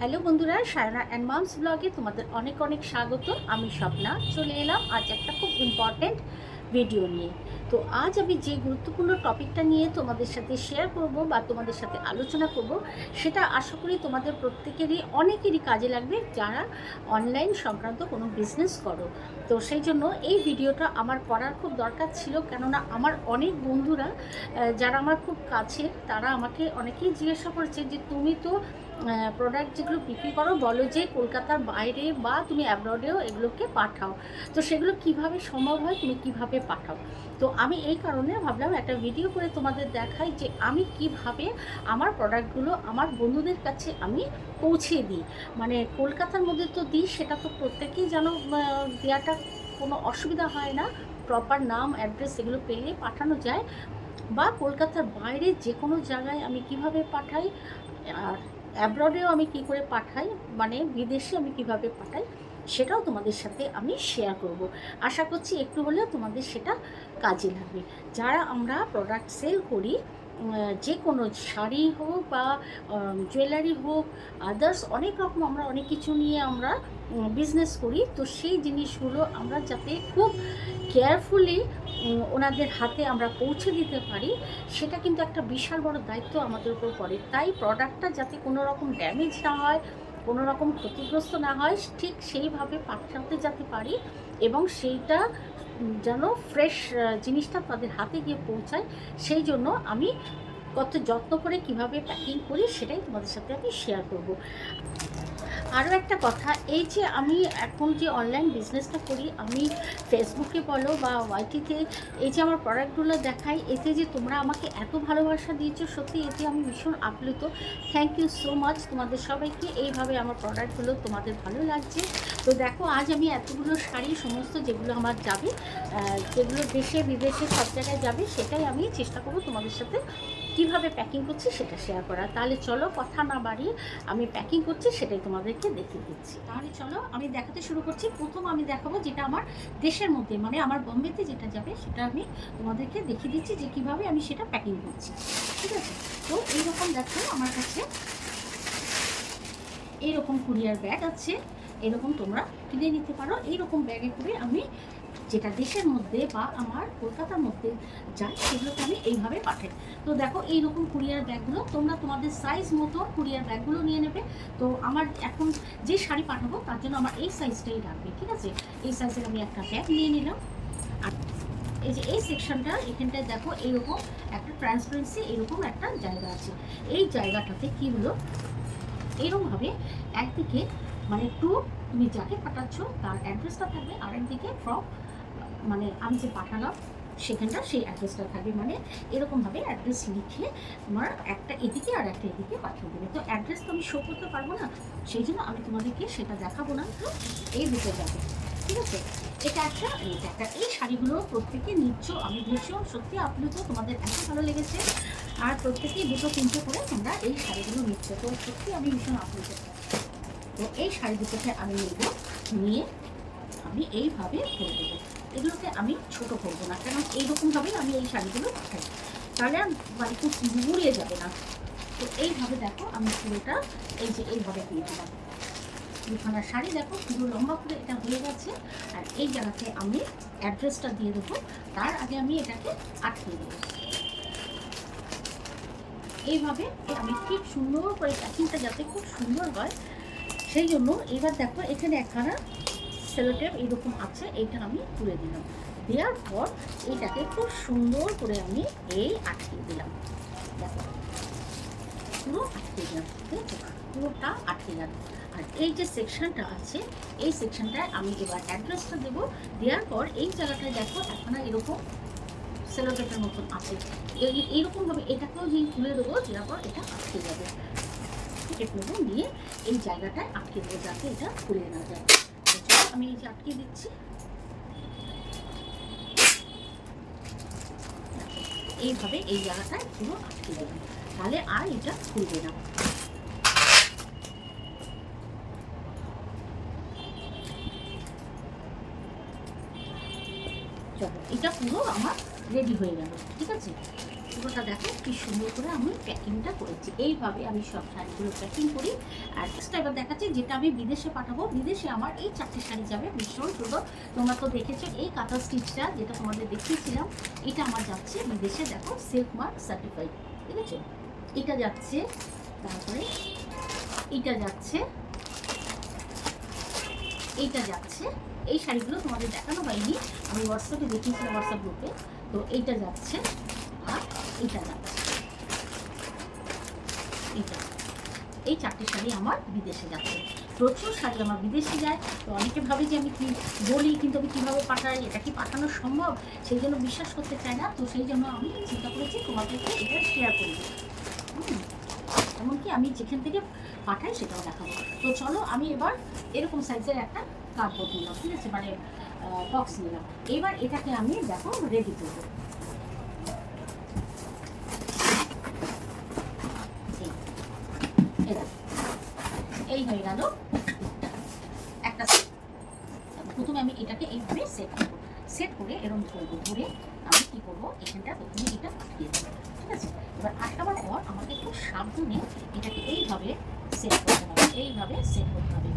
Hello বন্ধুরা Sayna and mum's ব্লগে তোমাদের অনেক অনেক স্বাগত। আমি স্বপ্না, চলে এলাম আজ একটা খুব ইম্পর্ট্যান্ট ভিডিও নিয়ে। তো আজ আমি যে গুরুত্বপূর্ণ টপিকটা নিয়ে তোমাদের সাথে শেয়ার করব বা তোমাদের সাথে আলোচনা করব, সেটা আশা করি তোমাদের প্রত্যেকেরই, অনেকেরই কাজে লাগবে যারা অনলাইন সংক্রান্ত কোনো বিজনেস করো। তো সেই জন্য এই ভিডিওটা আমার করার খুব দরকার ছিল, কেননা আমার অনেক বন্ধুরা যারা আমার খুব কাছের, তারা আমাকে অনেকেই জিজ্ঞাসা করেছে যে, তুমি তো প্রোডাক্ট যেগুলো বিক্রি করো, বলো যে কলকাতার বাইরে বা তুমি অ্যাব্রডেও এগুলোকে পাঠাও। তো সেগুলো কীভাবে সম্ভব হয়, তুমি কীভাবে পাঠাও? তো আমি এই কারণে ভাবলাম একটা ভিডিও করে তোমাদের দেখাই যে আমি কীভাবে আমার প্রোডাক্টগুলো আমার বন্ধুদের কাছে আমি পৌঁছে দিই। মানে কলকাতার মধ্যে তো দিই, সেটা তো প্রত্যেকেই যেন দেওয়াটা কোনো অসুবিধা হয় না। প্রপার নাম অ্যাড্রেস এগুলো পেলে পাঠানো যায়। বা কলকাতার বাইরে যে কোনো জায়গায় আমি কীভাবে পাঠাই, আর অ্যাব্রডেও আমি কি করে পাঠাই? মানে বিদেশে আমি কীভাবে পাঠাই? সেটাও তোমাদের সাথে আমি শেয়ার করব। আশা করছি একটু হলেও তোমাদের সেটা কাজে লাগবে। যারা আমরা প্রোডাক্ট সেল করি যে কোনো শাড়ি হোক বা জুয়েলারি হোক আদার্স অনেক রকম আমরা অনেক কিছু নিয়ে আমরা বিজনেস করি। তো সেই জিনিসগুলো আমরা যাতে খুব কেয়ারফুলি ওনাদের হাতে আমরা পৌঁছে দিতে পারি, সেটা কিন্তু একটা বিশাল বড় দায়িত্ব আমাদের উপর পড়ে। তাই প্রোডাক্টটা যাতে কোনো রকম ড্যামেজ না হয়, কোনো রকম ক্ষতিগ্রস্ত না হয়, ঠিক সেইভাবে পাঠাতে যাতে পারি এবং সেইটা যেন ফ্রেশ জিনিসটা তাদের হাতে গিয়ে পৌঁছায়, সেই জন্য আমি কত যত্ন করে কীভাবে প্যাকিং করি সেটাই তোমাদের সাথে আমি শেয়ার করব। আরও একটা কথা, এই যে আমি এখন যে অনলাইন বিজনেসটা করি, আমি ফেসবুকে বলো বা ওয়াইটিতে এই যে আমার প্রোডাক্টগুলো দেখাই, এতে যে তোমরা আমাকে এত ভালোবাসা দিয়েছ, সত্যি এতে আমি ভীষণ আপ্লুত। থ্যাংক ইউ সো মাচ তোমাদের সবাইকে। এইভাবে আমার প্রোডাক্টগুলো তোমাদের ভালো লাগছে। তো দেখো, আজ আমি এতগুলো শাড়ি, সমস্ত যেগুলো আমার যাবে যেগুলো দেশে, বিদেশে সব জায়গায় যাবে, সেটাই আমি চেষ্টা করব তোমাদের সাথে কীভাবে প্যাকিং করছি সেটা শেয়ার করা তাহলে চলো কথা না বাড়িয়ে আমি প্যাকিং করছি, সেটাই তোমাদেরকে দেখিয়ে দিচ্ছি। তাহলে চলো আমি দেখাতে শুরু করছি। প্রথম আমি দেখাবো যেটা আমার দেশের মধ্যে মানে আমার বম্বেতে যেটা যাবে, সেটা আমি তোমাদেরকে দেখিয়ে দিচ্ছি যে কীভাবে আমি সেটা প্যাকিং করছি। ঠিক আছে? তো এইরকম দেখো আমার কাছে এইরকম কুরিয়ার ব্যাগ আছে। এরকম তোমরা কিনে নিতে পারো। এইরকম ব্যাগে করে আমি যেটা দেশের মধ্যে বা আমার কলকাতার মধ্যে যায় সেগুলোকে আমি এইভাবে পাঠাই। তো দেখো, এইরকম কুরিয়ার ব্যাগগুলো তোমরা তোমাদের সাইজ মতো কুরিয়ার ব্যাগগুলো নিয়ে নেবে। তো আমার এখন যে শাড়ি পাঠাবো, তার জন্য আমার এই সাইজটাই লাগবে, ঠিক আছে? এই সাইজের আমি একটা ব্যাগ নিয়ে নিলাম। আর এই যে এই সেকশনটা এখানটায় দেখো, এইরকম একটা ট্রান্সপারেন্সি এরকম একটা জায়গা আছে। এই জায়গাটাতে কি হলো? এরকমভাবে একদিকে মানে টু তুমি যাকে পাঠাচ্ছ, তার অ্যাড্রেসটা থাকবে আর একদিকে ফ্রম মানে আমি যে পাঠালাম, সেখানটা সেই অ্যাড্রেসটা থাকবে। মানে এরকমভাবে অ্যাড্রেস লিখে তোমার একটা এদিকে আর একটা এদিকে পাঠিয়ে দেবে। তো অ্যাড্রেস তো আমি শো করতে পারব না, সেই জন্য আমি তোমাদেরকে সেটা দেখাবো না। তো এই দুটো যাবে ঠিক আছে? এটা একটা এটা একটা। এই শাড়িগুলো প্রত্যেকে নিচ্ছ, আমি ভীষণ সত্যি আপ্লুত তোমাদের এত ভালো লেগেছে। আর প্রত্যেকেই দুটো তিনটে করে তোমরা এই শাড়িগুলো নিচ্ছ। তো সত্যি আমি ভীষণ আপ্লুত। তো এই শাড়ি দুটোকে আমি নেব, নিয়ে আমি এইভাবে করে দেবো। এগুলোকে আমি ছোট করব না কারণ এইরকমভাবেই আমি এই শাড়িগুলো পাঠাই। তাহলে মানে খুব গুড়িয়ে যাবে না। তো এইভাবে দেখো, আমি পুরোটা এই যে এইভাবে দিয়ে দিলাম। দুখানা শাড়ি দেখো, পুরো লম্বা করে এটা হয়ে গেছে। আর এই জায়গাতে আমি অ্যাড্রেসটা দিয়ে দেবো। তার আগে আমি এটাকে আটকে দেবো। এইভাবে আমি ঠিক সুন্দর করে প্যাকিংটা যাতে খুব সুন্দর হয়, সেই জন্য এবার দেখো, এখানে একখানা সেলোটেপ এইরকম আছে, এইটা আমি তুলে দিলাম। দেওয়ার পর এইটাকে খুব সুন্দর করে আমি এই আটকে দিলাম। দেখো, পুরো আটকে দিলাম পুরোটা আটকে গেল। আর এই যে সেকশনটা আছে, এই সেকশনটায় আমি এবার অ্যাড্রেসটা দেবো। দেওয়ার পর এই জায়গাটায় দেখো এখানে এরকম সেলোটেপের মতন আছে। এই- এইরকমভাবে এটাকেও যে তুলে দেবো, দেওয়ার পর এটা আটকে যাবে। কেটে নেব নিয়ে এই জায়গাটায় আটকে দেবো, যাতে এটা খুলে না যায়। আমি আটকে দিচ্ছি। এইভাবে এই জায়গাটায় পুরো আটকে দেবো। তাহলে আর এটা খুলবে না। চলো, এটা পুরো আমার রেডি হয়ে গেল, ঠিক আছে? পুরোটা দেখো, কি সুন্দর করে আমি প্যাকিংটা করেছি। এইভাবে আমি সব শাড়িগুলো প্যাকিং করি। আর নেক্সট এবার দেখাচ্ছি যেটা আমি বিদেশে পাঠাবো। বিদেশে আমার এই চারটে শাড়ি যাবে, ভীষণ সুন্দর। তোমরা তো দেখেছ এই কাঁথা স্টিচটা যেটা তোমাদের দেখিয়েছিলাম। এটা আমার যাচ্ছে বিদেশে, দেখো সিল্ক মার্ক সার্টিফাইড ঠিক আছে? এটা যাচ্ছে, তারপরে এটা যাচ্ছে এইটা যাচ্ছে। এই শাড়িগুলো তোমাদের দেখানো হয়নি। আমি হোয়াটসঅ্যাপে দেখিয়েছিলাম হোয়াটসঅ্যাপ গ্রুপে তো এইটা যাচ্ছে। এই চারটে শাড়ি আমার বিদেশে যাচ্ছে। প্রচুর শাড়ি আমার বিদেশে যায়। তো অনেকে ভাবে যে আমি কি বলি, কিন্তু আমি কীভাবে পাঠাই, এটা কি পাঠানো সম্ভব? সেই জন্য বিশ্বাস করতে চায় না। তো সেই জন্য আমি চিন্তা করেছি তোমাদেরকে এটা শেয়ার করি। এমনকি আমি যেখান থেকে পাঠাই সেটাও দেখাবো। তো চলো আমি এবার এরকম সাইজের একটা কাপড় নিলাম, ঠিক আছে? মানে বক্স নিলাম। এবার এটাকে আমি দেখো রেডি করব এই, এই দেখো। এই হয়ে গেল। একটা প্রথমে আমি এটাকে এইভাবে সেট করব। সেট করে এরম ধরবো, ধরে আমি কি করব? এখানটা প্রথমে এটা আটকিয়ে দেবো, ঠিক আছে? এবার আটকাবার পর আমাকে খুব সাবধানে এটাকে এইভাবে সেট করতে হবে, এইভাবে সেট করতে হবে।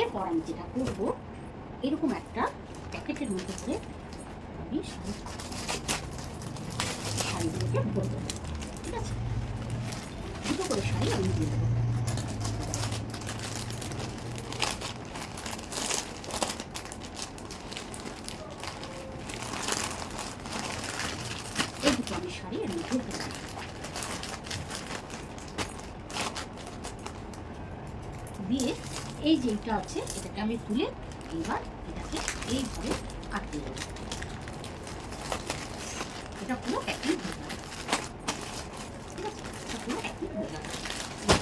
এরপর আমি যেটা করব, এরকম একটা প্যাকেটের মধ্যে করে আমি শাড়ি শাড়িগুলোকে ভরবো, ঠিক আছে? দুটো করে শাড়ি আমি দিয়ে দেবো এই দুটো আমি শাড়ি আমি ভরতে চাই দিয়ে এই যে এটা আছে, এটাকে আমি তুলে এবার এটাকে এইভাবে আটকে দেবো। এটা পুরো এবার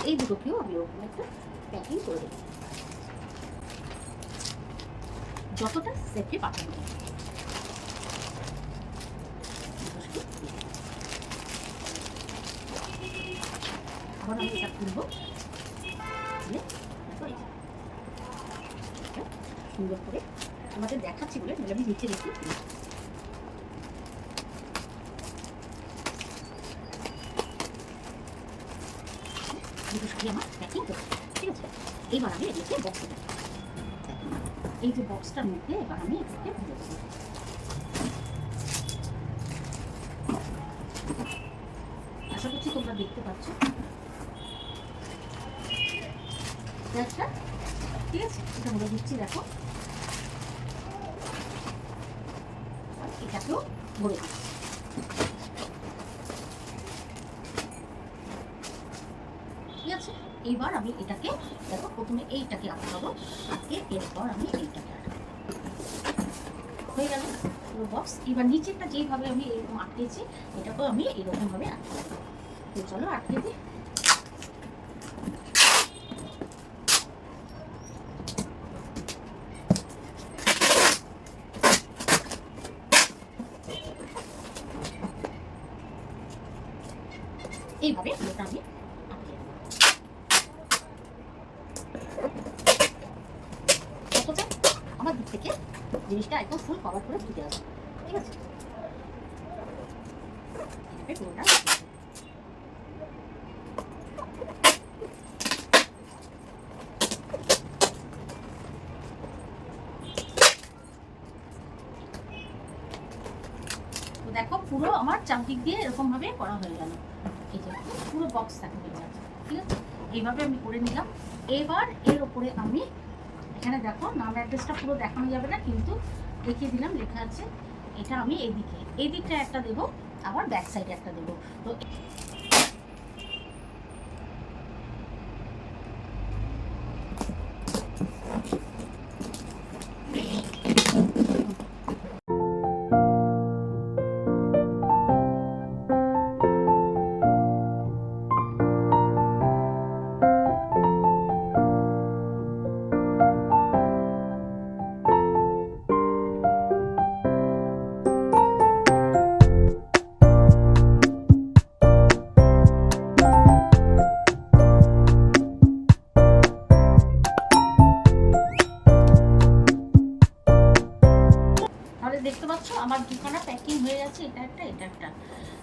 এই দুটোকেও আমি ওরকম একটা প্যাকিং করে দেবো। যতটা সেফে পাঠানো আবার আমি এটা তুলবো তুলে দেখো এই যে। এটা সুন্দর করে আমাদের দেখাচ্ছি বলে আমি নিচে শাড়ি আমার ঠিক আছে? আমি বক্সে এই যে বক্সটার মধ্যে এবার আমি আশা করছি তোমরা দেখতে ঠিক আছে? দেখো। এটাকেও বলে ঠিক আছে? এইবার আমি এটাকে, দেখো, প্রথমে এইটাকে আটকাবো আটকে এরপর আমি এইটাকে হয়ে গেল পুরো বক্স এবার নিচেরটা যেইভাবে আমি এরকম আটকেছি, এটাকেও আমি এরকমভাবে আটকাবো তো চলো আটকে দিই এইভাবে পুরোটা আমি আটকে দেবো। অথচ দিক থেকে জিনিসটা একদম ফুল কভার করে ঠিক আছে? দেখো, পুরো আমার চারদিক দিয়ে এরকম ভাবে করা হয়ে গেল। পুরো বক্স থাকে যাচ্ছে ঠিক আছে? এইভাবে আমি করে নিলাম। এবার এর উপরে আমি এখানে দেখো নাম অ্যাড্রেসটা পুরো দেখানো যাবে না, কিন্তু দেখিয়ে দিলাম, লেখা আছে, এটা আমি এদিকে এদিকটা দিকটা একটা দেবো, আবার ব্যাক সাইডে একটা দেবো। তো গেছে এটা একটা এটা একটা।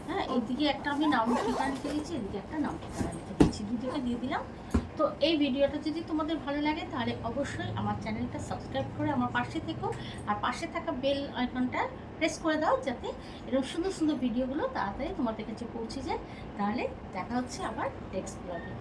হ্যাঁ এদিকে একটা আমি নাম ঠিকানা লিখে দিচ্ছি, এদিকে একটা নাম ঠিকানা লিখে দিচ্ছি। দুটোকে দিয়ে দিলাম। তো এই ভিডিওটা যদি তোমাদের ভালো লাগে, তাহলে অবশ্যই আমার চ্যানেলটা সাবস্ক্রাইব করে আমার পাশে থেকো। আর পাশে থাকা বেল আইকনটা প্রেস করে দাও, যাতে এরকম সুন্দর সুন্দর ভিডিওগুলো তাড়াতাড়ি তোমাদের কাছে পৌঁছে যায়। তাহলে দেখা হচ্ছে আবার নেক্সট ব্লগে